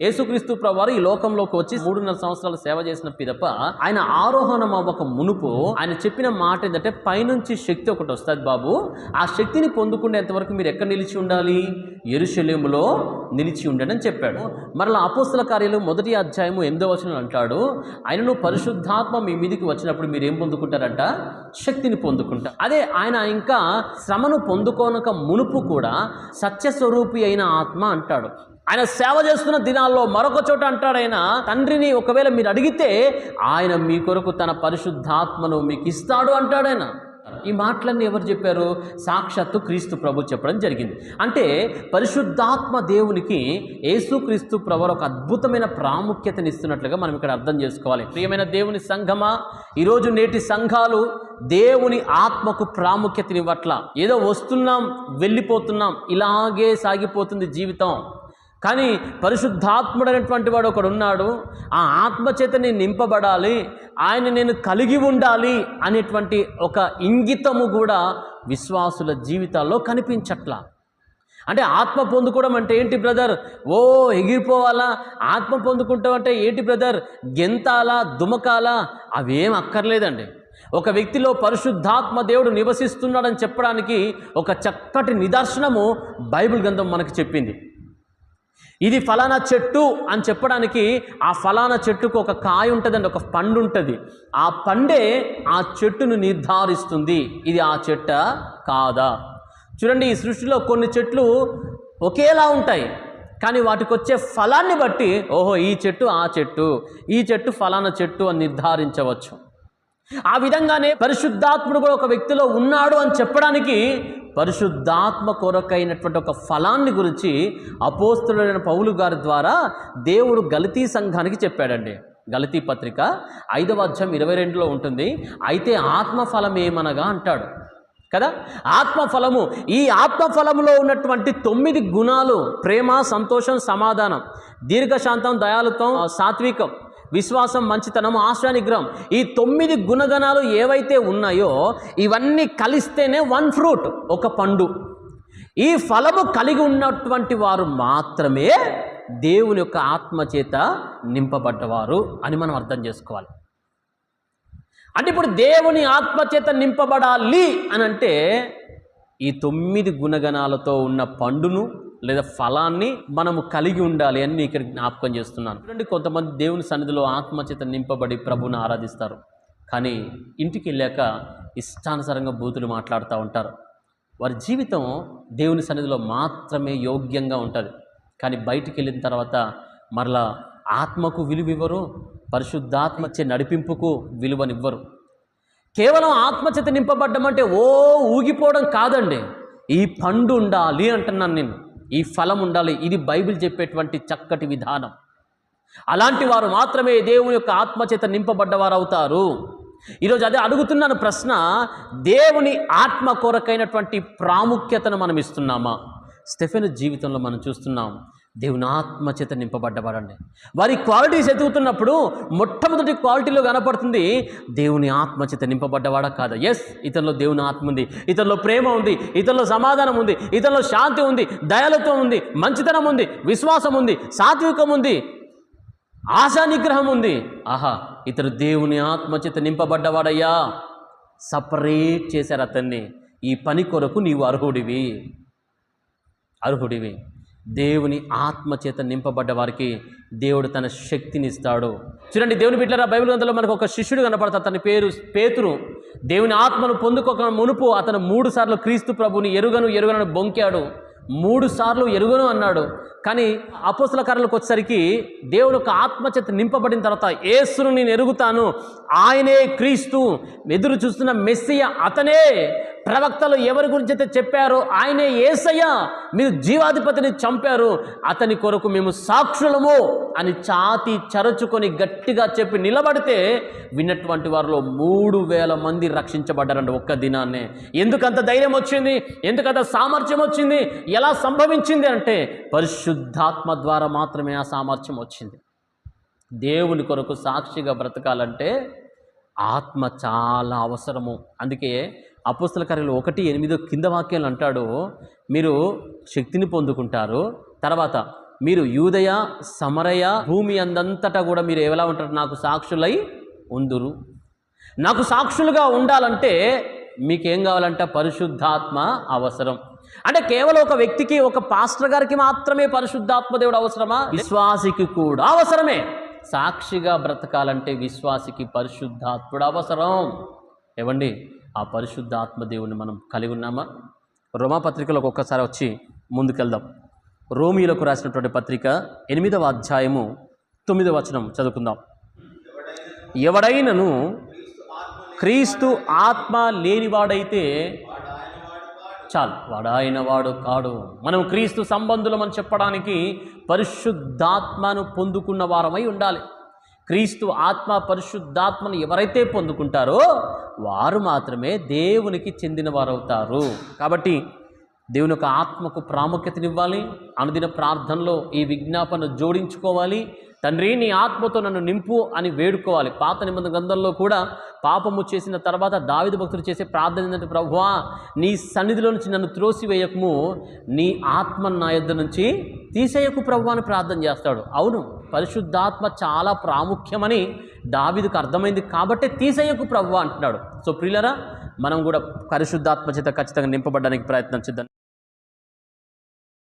యేసుక్రీస్తు ప్రభువారు ఈ లోకంలోకి వచ్చి మూడున్నర సంవత్సరాలు సేవ చేసిన పిదప ఆయన ఆరోహణం అవ్వక మునుపు ఆయన చెప్పిన మాట ఏంటంటే పైనుంచి శక్తి ఒకటి వస్తుంది బాబు. ఆ శక్తిని పొందుకునేంత వరకు మీరు ఎక్కడ నిలిచి ఉండాలి? ఎరుశలేములో నిలిచి ఉండండి అని చెప్పాడు. మరలా అపోస్తుల కార్యాలు మొదటి అధ్యాయము ఎనిమిదో వచనం అంటాడు ఆయనను పరిశుద్ధాత్మ మీ మీదికి వచ్చినప్పుడు మీరు ఏం పొందుకుంటారంట? శక్తిని పొందుకుంటారు అదే ఆయన ఇంకా శ్రమను పొందుకోనక మునుపు కూడా సత్యస్వరూపి అయిన ఆత్మ అంటాడు. ఆయన సేవ చేస్తున్న దినాల్లో మరొక చోట అంటాడు ఆయన తండ్రిని ఒకవేళ మీరు అడిగితే ఆయన మీ కొరకు తన పరిశుద్ధాత్మను మీకు ఇస్తాడు అంటాడు ఆయన. ఈ మాటలన్నీ ఎవరు చెప్పారు? సాక్షాత్తు క్రీస్తు ప్రభు చెప్పడం జరిగింది. అంటే పరిశుద్ధాత్మ దేవునికి యేసుక్రీస్తు ప్రభు ఒక అద్భుతమైన ప్రాముఖ్యతని ఇస్తున్నట్లుగా మనం ఇక్కడ అర్థం చేసుకోవాలి. ప్రియమైన దేవుని సంఘమా ఈరోజు నేటి సంఘాలు దేవుని ఆత్మకు ప్రాముఖ్యతనివ్వట్ల. ఏదో వస్తున్నాం వెళ్ళిపోతున్నాం ఇలాగే సాగిపోతుంది జీవితం. కానీ పరిశుద్ధాత్ముడైనటువంటి వాడు ఒకడు ఉన్నాడు ఆ ఆత్మచేతని నింపబడాలి. ఆయన నేను కలిగి ఉండాలి అనేటువంటి ఒక ఇంగితము కూడా విశ్వాసుల జీవితాల్లో కనిపించట్లా. అంటే ఆత్మ పొందుకోవడం అంటే ఏంటి బ్రదర్? ఓ ఎగిరిపోవాలా? ఆత్మ పొందుకుంటాం అంటే ఏంటి బ్రదర్? గెంతాలా దుమకాలా అవేం అక్కర్లేదండి. ఒక వ్యక్తిలో పరిశుద్ధాత్మ దేవుడు నివసిస్తున్నాడని చెప్పడానికి ఒక చక్కటి నిదర్శనము బైబిల్ గ్రంథం మనకు చెప్పింది. ఇది ఫలానా చెట్టు అని చెప్పడానికి ఆ ఫలానా చెట్టుకు ఒక కాయ ఉంటుందండి ఒక పండు ఉంటుంది. ఆ పండే ఆ చెట్టును నిర్ధారిస్తుంది. ఇది ఆ చెట్ట కాదా? చూడండి ఈ సృష్టిలో కొన్ని చెట్లు ఒకేలా ఉంటాయి కానీ వాటికి వచ్చే ఫలాన్ని బట్టి ఓహో ఈ చెట్టు ఆ చెట్టు ఈ చెట్టు ఫలానా చెట్టు అని నిర్ధారించవచ్చు. ఆ విధంగానే పరిశుద్ధాత్ముడు కూడా ఒక వ్యక్తిలో ఉన్నాడు అని చెప్పడానికి పరిశుద్ధాత్మ కొరకైనటువంటి ఒక ఫలాన్ని గురించి అపోస్తుడైన పౌలు గారి ద్వారా దేవుడు గలతీ సంఘానికి చెప్పాడండి. గలతీ పత్రిక ఐదవ అధ్యాయం ఇరవై రెండులో ఉంటుంది. అయితే ఆత్మఫలం ఏమనగా అంటాడు. కదా? ఆత్మఫలము ఈ ఆత్మఫలములో ఉన్నటువంటి తొమ్మిది గుణాలు ప్రేమ సంతోషం సమాధానం దీర్ఘశాంతం దయాలుత్వం సాత్వికం విశ్వాసం మంచితనం ఆశా నిగ్రహం. ఈ తొమ్మిది గుణగణాలు ఏవైతే ఉన్నాయో ఇవన్నీ కలిస్తేనే వన్ ఫ్రూట్ ఒక పండు. ఈ ఫలము కలిగి ఉన్నటువంటి వారు మాత్రమే దేవుని యొక్క ఆత్మచేత నింపబడ్డవారు అని మనం అర్థం చేసుకోవాలి. అంటే ఇప్పుడు దేవుని ఆత్మచేత నింపబడాలి అని అంటే ఈ తొమ్మిది గుణగణాలతో ఉన్న పండును లేదా ఫలాన్ని మనము కలిగి ఉండాలి అని ఇక్కడ జ్ఞాపకం చేస్తున్నాను. చూడండి కొంతమంది దేవుని సన్నిధిలో ఆత్మచేత నింపబడి ప్రభుని ఆరాధిస్తారు. కానీ ఇంటికి వెళ్ళాక ఇష్టానుసారంగా బూతులు మాట్లాడుతూ ఉంటారు. వారి జీవితం దేవుని సన్నిధిలో మాత్రమే యోగ్యంగా ఉంటుంది. కానీ బయటికి వెళ్ళిన తర్వాత మరలా ఆత్మకు విలువ ఇవ్వరు నడిపింపుకు విలువనివ్వరు. కేవలం ఆత్మచేత నింపబడ్డం అంటే ఓ ఊగిపోవడం కాదండి. ఈ పండు ఉండాలి అంటున్నాను నేను. ఈ ఫలం ఉండాలి. ఇది బైబిల్ చెప్పేటువంటి చక్కటి విధానం. అలాంటి వారు మాత్రమే దేవుని యొక్క ఆత్మచేత నింపబడ్డవారు అవుతారు ఈరోజు అదే అడుగుతున్నాను ప్రశ్న దేవుని ఆత్మ కొరకైనటువంటి ప్రాముఖ్యతను మనం ఇస్తున్నామా? స్టెఫెన్ జీవితంలో మనం చూస్తున్నాం. దేవుని ఆత్మ చేత వారి క్వాలిటీస్ ఎదుగుతున్నప్పుడు మొట్టమొదటి క్వాలిటీలో కనపడుతుంది దేవుని ఆత్మ చేత నింపబడ్డవాడా కాదా. ఎస్ ఇతనిలో దేవుని ఆత్మ ఉంది. ఇతనిలో ప్రేమ ఉంది. ఇతనిలో సమాధానం ఉంది. ఇతనిలో శాంతి ఉంది. దయాలత్వం ఉంది. మంచితనం ఉంది. విశ్వాసం ఉంది. సాత్వికం ఉంది. ఆశా నిగ్రహం ఉంది. ఆహా ఇతరు దేవుని ఆత్మ చేత నింపబడ్డవాడయ్యా. సపరేట్ చేశారు అతన్ని. ఈ పని కొరకు నీవు అర్హుడివి. అర్హుడివి. దేవుని ఆత్మ చేత నింపబడ్డ వారికి దేవుడు తన శక్తిని ఇస్తాడు చూడండి దేవుని బిడ్డరా బైబిల్ గ్రంథంలో మనకు ఒక శిష్యుడు కనపడతాడు. అతని పేరు పేతురు. దేవుని ఆత్మను పొందుకోక మునుపు అతను మూడు సార్లు క్రీస్తు ప్రభుని ఎరుగను ఎరుగనని బొంకాడు. మూడు సార్లు ఎరుగను అన్నాడు. కానీ అపోసల కర్రలకు వచ్చేసరికి దేవుని ఒక ఆత్మచేత నింపబడిన తర్వాత ఏసును నేను ఎరుగుతాను. ఆయనే క్రీస్తు. ఎదురు చూస్తున్న మెస్సియ అతనే ప్రవక్తలు ఎవరి గురించి అయితే చెప్పారో ఆయనే ఏసయ్య. మీరు జీవాధిపతిని చంపారు. అతని కొరకు మేము సాక్షులము అని చాతి చరచుకొని గట్టిగా చెప్పి నిలబడితే విన్నటువంటి వారిలో మూడు వేల మంది రక్షించబడ్డారండి ఒక్క దినాన్నే. ఎందుకంత ధైర్యం వచ్చింది? ఎందుకంత సామర్థ్యం వచ్చింది? ఎలా సంభవించింది అంటే పరిశుద్ధాత్మ ద్వారా మాత్రమే ఆ సామర్థ్యం వచ్చింది. దేవుని కొరకు సాక్షిగా బ్రతకాలంటే ఆత్మ చాలా అవసరము. అందుకే అపుస్తల కార్యాలు ఒకటి ఎనిమిదో కింద వాక్యాలు అంటాడు. మీరు శక్తిని పొందుకుంటారు. తర్వాత మీరు యూదయ సమరయ భూమి అందంతటా కూడా మీరు ఎలా ఉంటారు? నాకు సాక్షులై ఉందురు. నాకు సాక్షులుగా ఉండాలంటే మీకేం కావాలంటే? పరిశుద్ధాత్మ అవసరం. అంటే కేవలం ఒక వ్యక్తికి ఒక పాస్టర్ గారికి మాత్రమే పరిశుద్ధాత్మ దేవుడు అవసరమా? విశ్వాసికి కూడా అవసరమే. సాక్షిగా బ్రతకాలంటే విశ్వాసికి పరిశుద్ధాత్ముడు అవసరం. ఏవండి ఆ పరిశుద్ధాత్మ ఆత్మదేవుని మనం కలిగి ఉన్నామా? రోమాపత్రికలోకి ఒక్కసారి వచ్చి ముందుకెళ్దాం. రోమిలకు రాసినటువంటి పత్రిక ఎనిమిదవ అధ్యాయము తొమ్మిదవ వచనం చదువుకుందాం. ఎవడైనను క్రీస్తు ఆత్మ లేనివాడైతే చాలు. వాడాయన వాడు కాడు. మనం క్రీస్తు సంబంధులం అని చెప్పడానికి పరిశుద్ధాత్మను పొందుకున్న వారమై ఉండాలి. క్రీస్తు ఆత్మ పరిశుద్ధాత్మను ఎవరైతే పొందుకుంటారో వారు మాత్రమే దేవునికి చెందినవారవుతారు. కాబట్టి దేవుని యొక్క ఆత్మకు ప్రాముఖ్యతనివ్వాలి. అనుదిన ప్రార్థనలో ఈ విజ్ఞాపన జోడించుకోవాలి. తండ్రి నీ ఆత్మతో నన్ను నింపు అని వేడుకోవాలి. పాత నిబంధన గ్రంథంలో కూడా పాపము చేసిన తర్వాత దావిద భక్తులు చేసే ప్రార్థన ఏంటంటే ప్రభువా నీ సన్నిధిలో నుంచి నన్ను త్రోసివేయకము. నీ ఆత్మ నా యొద్ద నుంచి తీసేయకు ప్రభు అని ప్రార్థన చేస్తాడు. అవును పరిశుద్ధాత్మ చాలా ప్రాముఖ్యమని దావిదికి అర్థమైంది కాబట్టే తీసేయకు ప్రభు అంటున్నాడు. సో ప్రియులరా మనం కూడా పరిశుద్ధాత్మ చేత ఖచ్చితంగా నింపబడడానికి ప్రయత్నం చేద్దాం.